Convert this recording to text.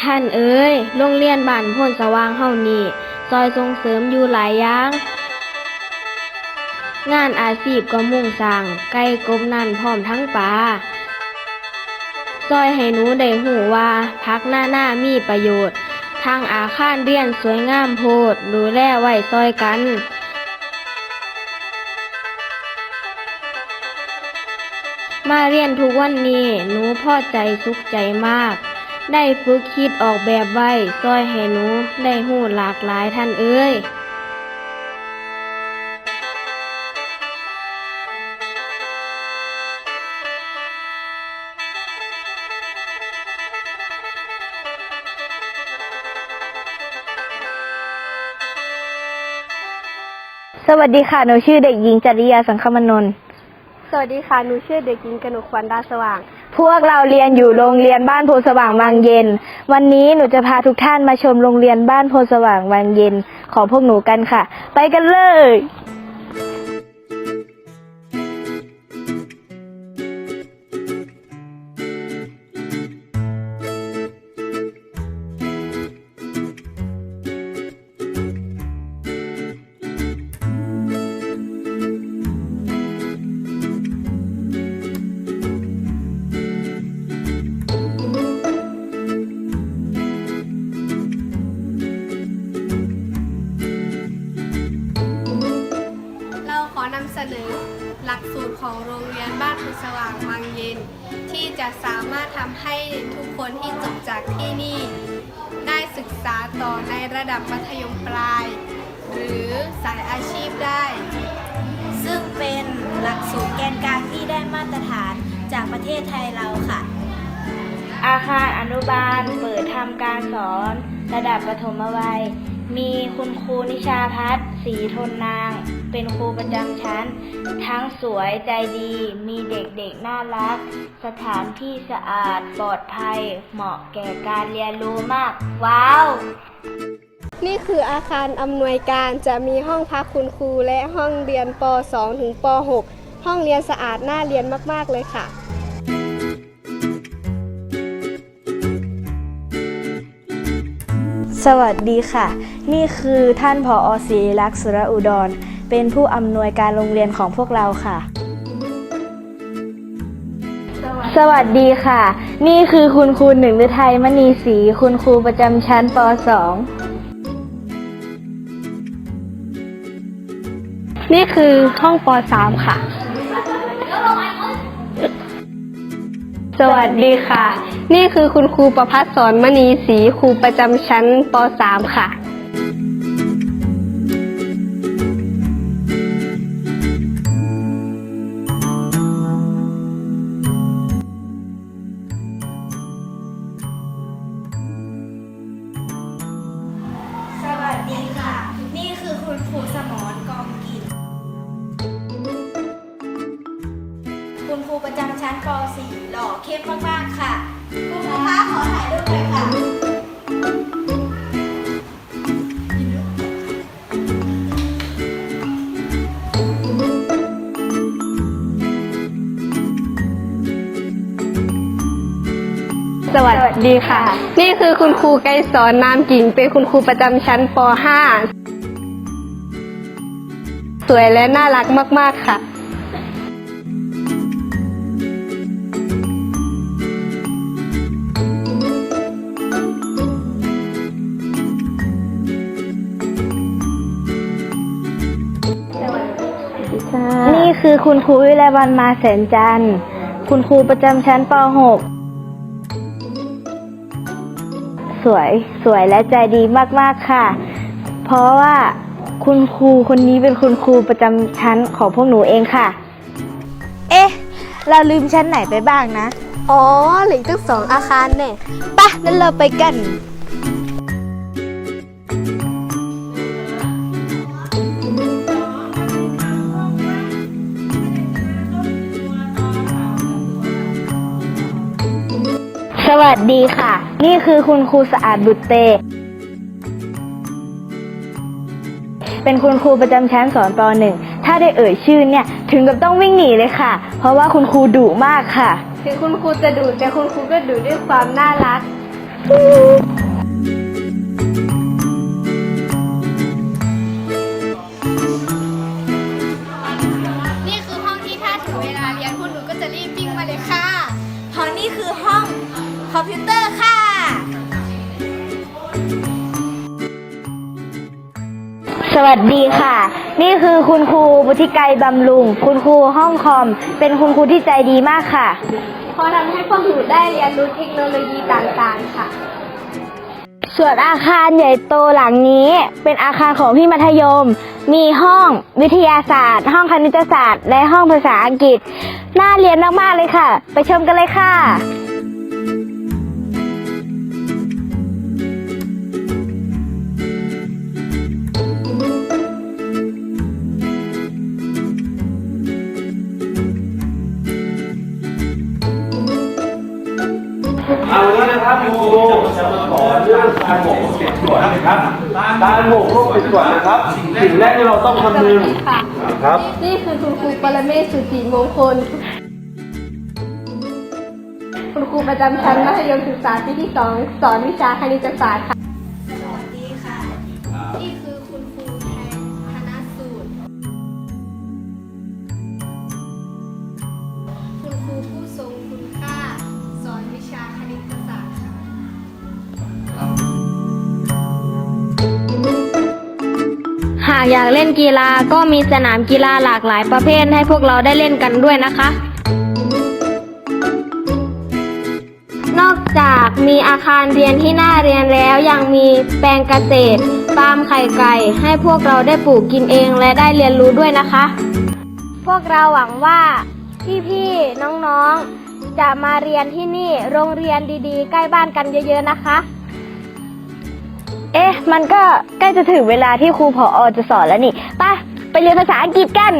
ท่านเอ๋ย โรงเรียนบ้านโพนสว่างเฮานี่ซอยส่งเสริมอยู่หลายอย่าง งานอาชีพก็มุ่งสร้าง ไก่กบนั่นพร้อมทั้งปลาซอยให้หนูได้หูว่าพักหน้าหน้ามีประโยชน์ ทางอาคารเรียนสวยงามโพด ดูแลไว้ซอยกันมาเรียนทุกวันนี้ หนูพอใจสุขใจมาก ได้ฝึกคิดออกแบบไว้ซอยให้หนูได้หูหลากหลายท่านเอ้ยสวัสดีค่ะ หนูชื่อเด็กหญิงจริยาสังคมนนท์ สวัสดีค่ะ หนูชื่อเด็กหญิงกนกขวัญดาสว่าง พวกเราเรียนอยู่โรงเรียนบ้านโพสว่างบางเย็น วันนี้หนูจะพาทุกท่านมาชมโรงเรียนบ้านโพสว่างบางเย็นของพวกหนูกันค่ะ ไปกันเลย หลักสูตรของโรงเรียนบ้านพุสว่างวังเย็น ที่จะสามารถทำให้ทุกคนที่จบจากที่นี่ ได้ศึกษาต่อในระดับมัธยมปลาย หรือสายอาชีพได้ ซึ่งเป็นหลักสูตรแกนกลางที่ได้มาตรฐานจากประเทศไทยเราค่ะ อาคารอนุบาลเปิดทำการสอน ระดับประถมวัย มีคุณครูนิชาพัฒน์ศรีทนนาง เป็นครูประจำชั้น ทั้งสวยใจดี มีเด็กๆน่ารัก สถานที่สะอาดปลอดภัย เหมาะแก่การเรียนรู้มาก ว้าว นี่คืออาคารอำนวยการจะมีห้องพักคุณครูและห้องเรียนป .2 ถึงป .6 ห้องเรียนสะอาดน่าเรียนมากๆเลยค่ะสวัสดีค่ะ นี่คือท่านผออศิริลักษณ์สุรอุดร เป็นผู้อำนวยการโรงเรียนของพวกเราค่ะ สวัสดีค่ะ นี่คือคุณครูหนึ่งฤทัยมณีศรีคุณครูประจำชั้นป .2 นี่คือห้องป .3 ค่ะ สวัสดีค่ะ นี่คือคุณครูประพัฒสอนมณีศรีครูประจำชั้นป .3 ค่ะ เข้มมากๆค่ะคุณครูคะขอถ่ายรูปหน่อยค่ะ สวัสดีค่ะ นี่คือคุณครูไกรสอนนามกิ่ง เป็นคุณครูประจำชั้นป .5 สวยและน่ารักมาก ๆ ค่ะ .6 นี่คือคุณครูวิไลวันมาแสนจันทร์ คุณครูประจำชั้นป .6 สวยสวยและใจดีมากๆค่ะ เพราะว่าคุณครูคนนี้เป็นคุณครูประจำชั้นของพวกหนูเองค่ะ เอ๊ะ เราลืมชั้นไหนไปบ้างนะ อ๋อเหลืออกตั้งสองอาคารแน่ปะนั้นเราไปกัน วัสดีค่ะ นี่คือคุณครูสะอาดบุตรเต เป็นคุณครูประจำชั้นสอนป .1 ถ้าได้เอ่ยชื่อเนี่ย ถึงกับต้องวิ่งหนีเลยค่ะ เพราะว่าคุณครูดุมากค่ะ ถึงคุณครูจะดุแต่คุณครูก็ดุด้วยความน่ารัก นี่คือห้องที่ถ้าถึงเวลาเรียนพวกหนูก็จะรีบวิ่งมาเลยค่ะ เพราะนี่คือห้อง คอมพิวเตอร์ค่ะ สวัสดีค่ะ นี่คือคุณครูบุธิไกรบำรุง คุณครูห้องคอม เป็นคุณครูที่ใจดีมากค่ะ เพราะทำให้พวกหนูได้เรียนรู้เทคโนโลยีต่างๆค่ะ ส่วนอาคารใหญ่โตหลังนี้ เป็นอาคารของพี่มัธยม มีห้องวิทยาศาสตร์ ห้องคณิตศาสตร์ และห้องภาษาอังกฤษ น่าเรียนมากๆเลยค่ะ ไปชมกันเลยค่ะ วันนี้นะครับครูจะมาสอนเรื่องการหมกลูกเป็ดก่อนนะครับการหมกลูกเป็ดก่อนนะครับสิ่งแรกที่เราต้องคำนึงครับ นี่คือคุณครูปรเมศสุจิมงคล คุณครูประจำชั้นมัธยมศึกษาปีที่สองสอนวิชาคณิตศาสตร์ค่ะากอยากเล่นกีฬาก็มีสนามกีฬาหลากหลายประเภทให้พวกเราได้เล่นกันด้วยนะคะ นอกจากมีอาคารเรียนที่น่าเรียนแล้วยังมีแปลงเกษตรฟาร์มไข่ไก่ให้พวกเราได้ปลูกกินเองและได้เรียนรู้ด้วยนะคะ พวกเราหวังว่าพี่ๆน้องๆจะมาเรียนที่นี่โรงเรียนดีๆ ใกล้บ้านกันเยอะๆนะคะ เอ๊ะ มันก็ใกล้จะถึงเวลาที่ครูพออจะสอนแล้วนี่ไปไปเรียนภาษาอังกฤษกัน